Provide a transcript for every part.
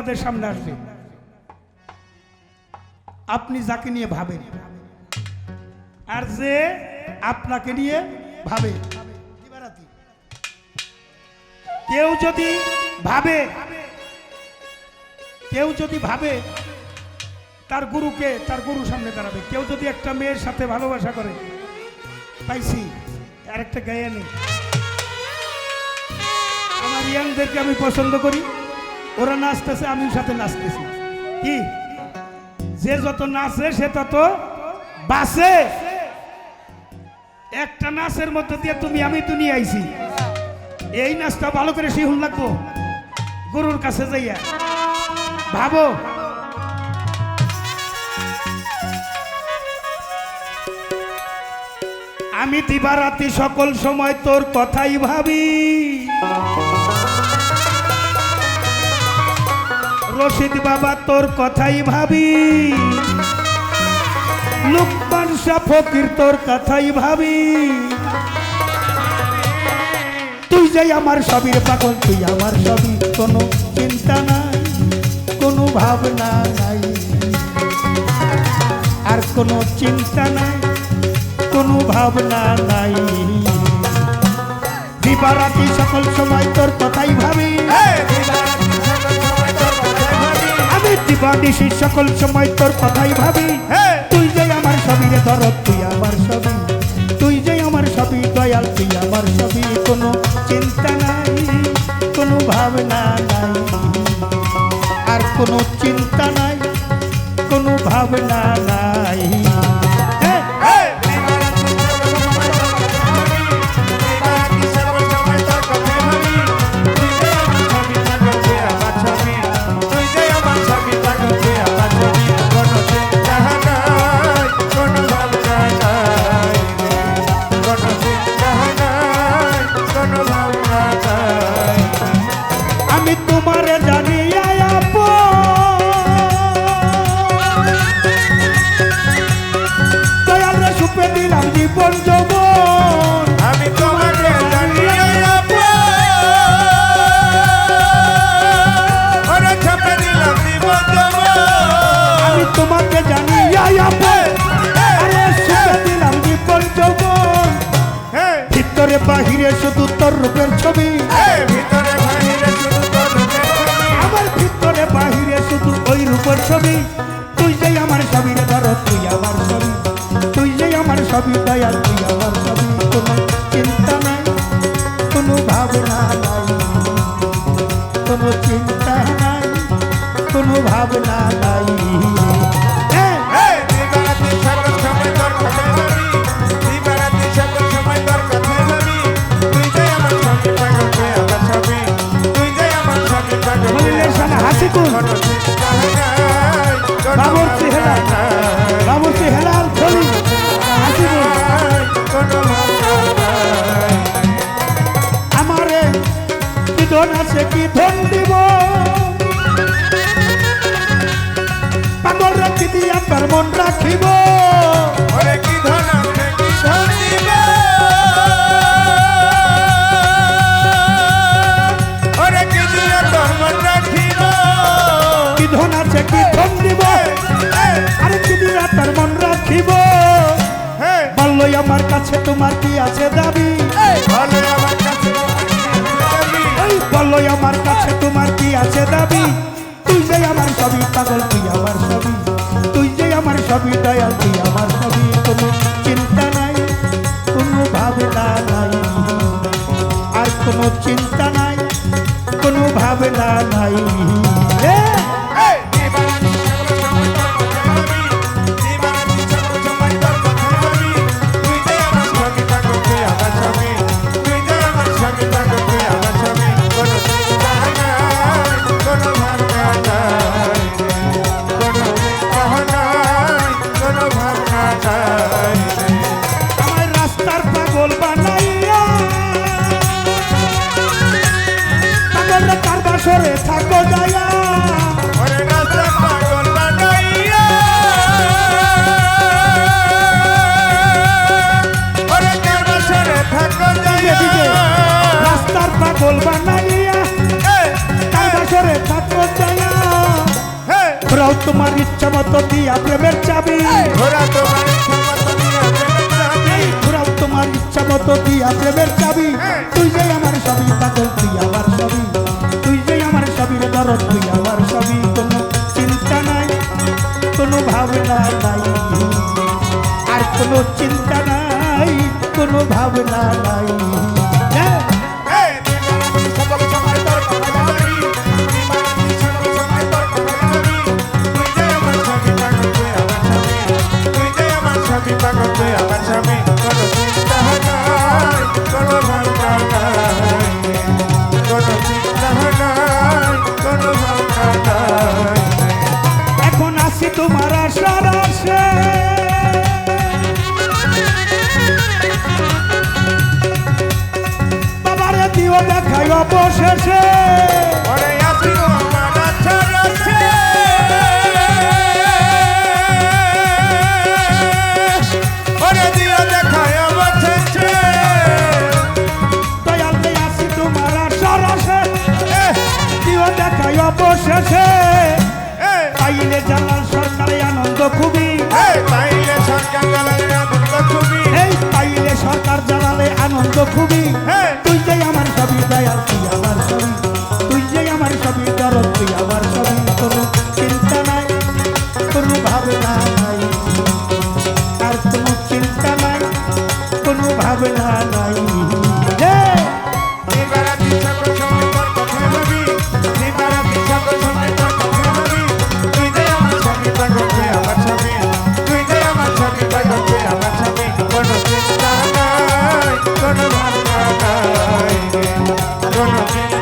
তাদের সামনে আসবে। আপনি যাকে নিয়ে ভাবেন, আর যে আপনাকে নিয়ে ভাবে। কেউ যদি ভাবে, কেউ যদি ভাবে, তার গুরুকে, তার গুরু সামনে দাঁড়াবে। কেউ যদি একটা মেয়ের সাথে ভালোবাসা করে, পাইছি আর একটা গায়ে নেই আমার ইয়াংদেরকে আমি পছন্দ করি। ওরা নাচতেছে আমি সাথে নাচতেছি। কি? যে যত নাচে, সে তত বাসে একটা নাচের মধ্যে দিয়ে তুমি, আমি তুমি আইছি। এই নাচটা ভালো করে শিহুন লাগবো। গুরুর কাছে যাইয়া। ভাবো। আমি দিবারাতি সকল সময় তোর কথাই ভাবি। রশিদ বাবা, তোর কথাই ভাবি। লুকমান শাহ ফকির, তোর কথাই ভাবি। তুই যাই আমার সবির পাগল, তুই আমার সবই। কোনো চিন্তা নাই, কোনো ভাবনা নাই। আর কোনো চিন্তা নাই, কোনো ভাবনা নাই। দিবারাতি সকল সময় তোর কথাই ভাবি। সকল সময় তোর কথাই ভাবি। তুই যে আমার সবই রে দরদ তুই আমার সবই তুই যে আমার সবই দয়াল তুই আমার সবই কোনো চিন্তা নাই কোনো ভাবনা নাই। আর কোনো চিন্তা নাই কোনো ভাবনা নাই। আমি তোমারে জানি দয়াল সুপে দিলাম জীবন যৌবন। আমি তোমাকে জীবন আমি তোমাকে জানি দিলাম জীবন যৌবন। ভিতরে বাহিরে শুধু তোর রূপের ছবি। ভিতরে বাহিরে শুধু ওই রূপের ছবি। তুই যে আমার ছবি রে ধর তুই আমার ছবি তুই যে আমার ছবি দয়াল তুই আমার ছবি কোনো চিন্তা নাই কোনো ভাবনা নাই। কোনো চিন্তা নাই কোনো ভাবনা নাই। হ্যাঁ, চেহারা ভাবনা নাই। বাবুর চেহারা ধরি। আমারে কি ধন আছে, কি ধন দিব পাগল রাখি দিয়া তার মন রাখিব চিন্তা নাই কোনো ভাবনা নাই। দিয়া প্রেমের চাবি। ঘোরাও তোমার ইচ্ছা মতো দিয়া প্রেমের চাবি। তুই যে আমার সবই পাগল তুই আমার সবই তুই যে আমার সবির দরদ তুই আমার সবই কোনো চিন্তা নাই কোনো ভাবনা নাই। আর কোনো চিন্তা নাই কোনো ভাবনা নাই। আনন্দ খুবই। হ্যাঁ। তুই যে আমার সবই দয়াল তুই আমার সবই। তুই যে আমার সবই দরদ তুই আমার সবই কোনো চিন্তা নাই কোনো ভাবনা নাই। আর কোনো চিন্তা নাই কোনো ভাবনা নাই। হে! দিবারাত্রি সকল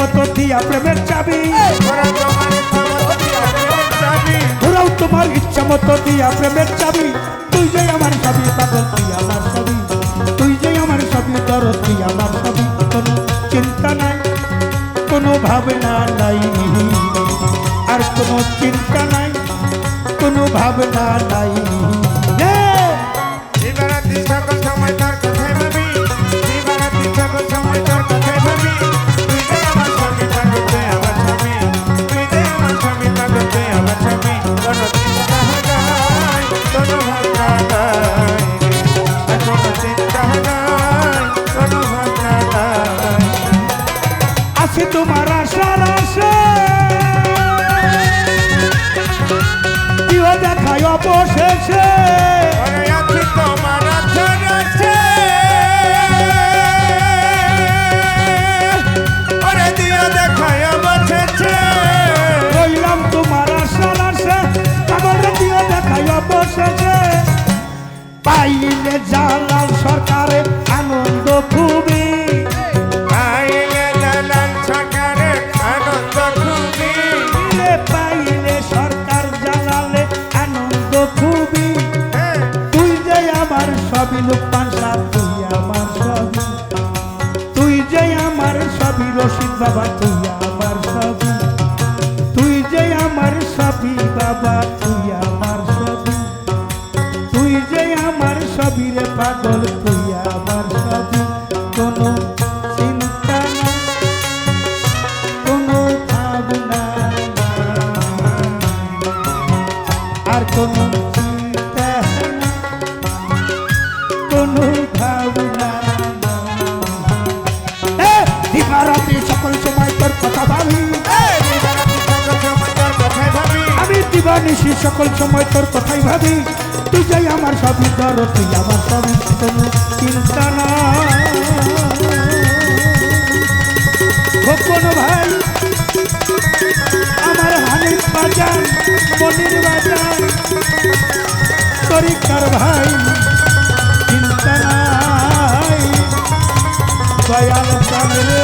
তোমার ইচ্ছা মতো দিয়া প্রেমের চাবি। ঘোরাও তোমার ইচ্ছা মতো দিয়া প্রেমের চাবি। তুই যে আমার সবই পাগল তুই আমার সবই তুই যে আমার সবই দরদ তুই আমার সবই কোনো চিন্তা নাই কোনো ভাবনা নাই। আর কোনো চিন্তা নাই কোনো ভাবনা নাই। আছে তোমার আশার আশা। দিও দেখায় অবশেষে? সবই সবই। তুই যে আমার সবই রশিদ বাবা তুই দিবানিশি সকল সময় তোর কথাই ভাবি। তুই যাই আমার সবই ধর তুই আমার সবই কোনো চিন্তা না। খোকন ভাই, আমার হানিফ বাজান, মনির বাজান, তরিকার ভাই, চিন্তা নাই। দয়াল চিন্তা।